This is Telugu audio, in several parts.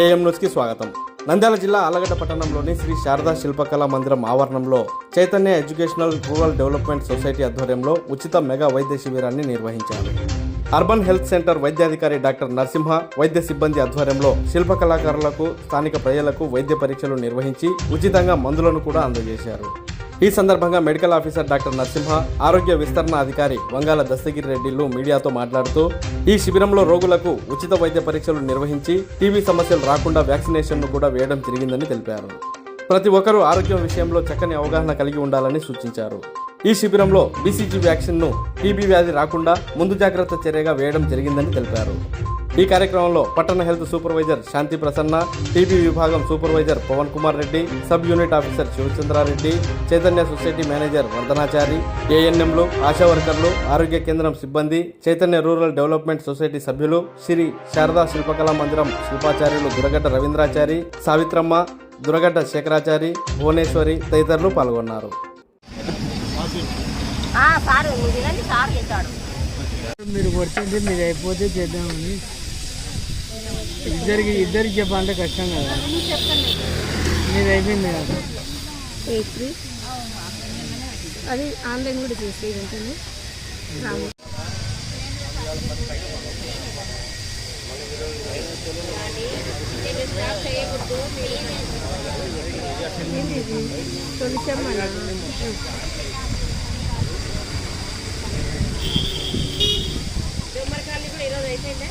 ఏఎం న్యూస్కి స్వాగతం. నంద్యాల జిల్లా ఆలగడ్డ పట్టణంలోని శ్రీ శారదా శిల్పకళా మందిరం ఆవరణంలో Chaitanya educational rural development society ఆధ్వర్యంలో ఉచిత మెగా వైద్య శిబిరాన్ని నిర్వహించారు. అర్బన్ హెల్త్ సెంటర్ వైద్యాధికారి డాక్టర్ నరసింహ వైద్య సిబ్బంది ఆధ్వర్యంలో శిల్ప కళాకారులకు స్థానిక ప్రజలకు వైద్య పరీక్షలు నిర్వహించి ఉచితంగా మందులను కూడా అందజేశారు. ఈ సందర్భంగా మెడికల్ ఆఫీసర్ డాక్టర్ నరసింహ ఆరోగ్య విస్తరణ అధికారి వంగాల దస్తగిరి రెడ్డిలు మీడియాతో మాట్లాడుతూ ఈ శిబిరంలో రోగులకు ఉచిత వైద్య పరీక్షలు నిర్వహించి టీబీ సమస్యలు రాకుండా వ్యాక్సినేషన్ను కూడా వేయడం జరిగిందని తెలిపారు. ప్రతి ఒక్కరూ ఆరోగ్యం విషయంలో చక్కని అవగాహన కలిగి ఉండాలని సూచించారు. ఈ శిబిరంలో బీసీజీ వ్యాక్సిన్ను టీబీ వ్యాధి రాకుండా ముందు జాగ్రత్త చర్యగా వేయడం జరిగిందని తెలిపారు. ఈ కార్యక్రమంలో పట్టణ health supervisor Shanti Prasanna TB విభాగం supervisor Pavan Kumar Reddy sub unit officer Shivachandra Reddy Chaitanya society manager Vardhanachari ఏఎన్ఎంలు ఆశా వర్కర్లు ఆరోగ్య కేంద్రం సిబ్బంది చైతన్య రూరల్ డెవలప్మెంట్ సొసైటీ సభ్యులు శ్రీ శారదా శిల్పకళా మందిరం శిల్పాచార్యులు దురగడ్డ రవీంద్రాచారి సావిత్రమ్మ దురగడ్డ శేఖరాచారి భువనేశ్వరి తదితరులు పాల్గొన్నారు. మీరు కొడుతుంటే మీరు అయిపోతే చేద్దామని. ఇద్దరికి ఇద్దరికి చెప్పాలంటే కష్టం కదా మీరు అయిపోయింది కదా ఏప్రిల్ అది ఆన్లైన్ కూడా చేసేది ఉంటుంది రాము ఏంటి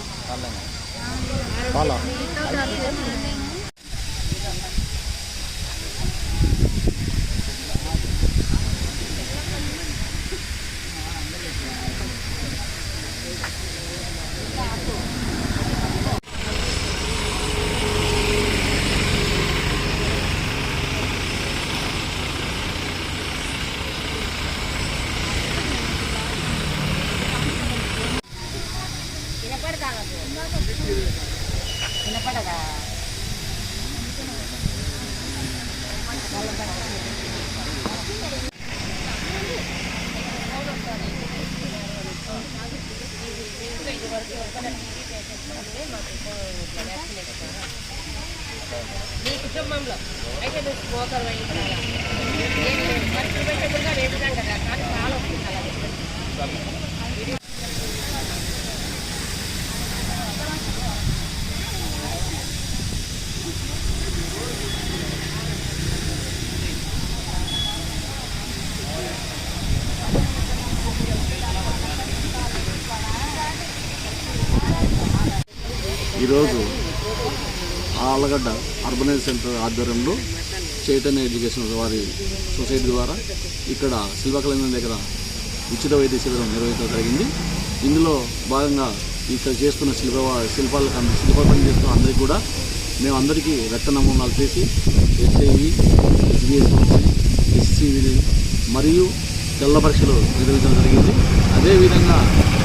ఇది? తొలిచమ్మనా? వినపడదా? మీ కుటుంబంలో అయితే నువ్వు స్మోకర్ వహించాలా ఏం పెట్టకుండా మరి కదా కానీ చాలా వస్తుంది ఈరోజు ఆలగడ్డ అర్బనైజ్ సెంటర్ ఆధ్వర్యంలో చైతన్య ఎడ్యుకేషన్ వారి సొసైటీ ద్వారా ఇక్కడ శిల్పకళ దగ్గర ఉచిత వైద్య శిబిరం నిర్వహించడం జరిగింది. ఇందులో భాగంగా ఇక్కడ చేస్తున్న శిల్ప శిల్పాలు శిల్ప పని చేస్తున్న అందరికీ కూడా మేము అందరికీ రక్త నమూనాలు చేసి ఎస్ఐవి హెచ్బిఎస్ ఎస్సీవిని మరియు తెల్ల పరీక్షలు నిర్వహించడం జరిగింది. అదేవిధంగా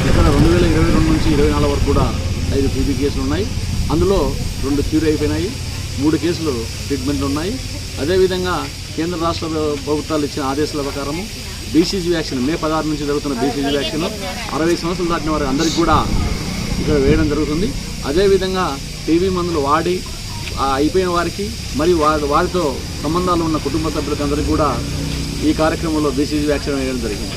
ఇక్కడ రెండు వేల ఇరవై రెండు నుంచి ఇరవై నాలుగు వరకు కూడా ఐదు టీబీ కేసులు ఉన్నాయి. అందులో రెండు క్యూర్ అయిపోయినాయి. మూడు కేసులు ట్రీట్మెంట్లు ఉన్నాయి. అదేవిధంగా కేంద్ర రాష్ట్ర ప్రభుత్వాలు ఇచ్చిన ఆదేశాల ప్రకారము బీసీజీ వ్యాక్సిన్ మే పదహారు నుంచి జరుగుతున్న బీసీజీ వ్యాక్సిన్ అరవై సంవత్సరాలు దాటిన వారి అందరికీ కూడా ఇక్కడ వేయడం జరుగుతుంది. అదేవిధంగా టీవీ మందులు వాడి అయిపోయిన వారికి మరియు వారి వారితో సంబంధాలు ఉన్న కుటుంబ సభ్యులకు అందరికీ కూడా ఈ కార్యక్రమంలో బీసీజీ వ్యాక్సిన్ వేయడం జరిగింది.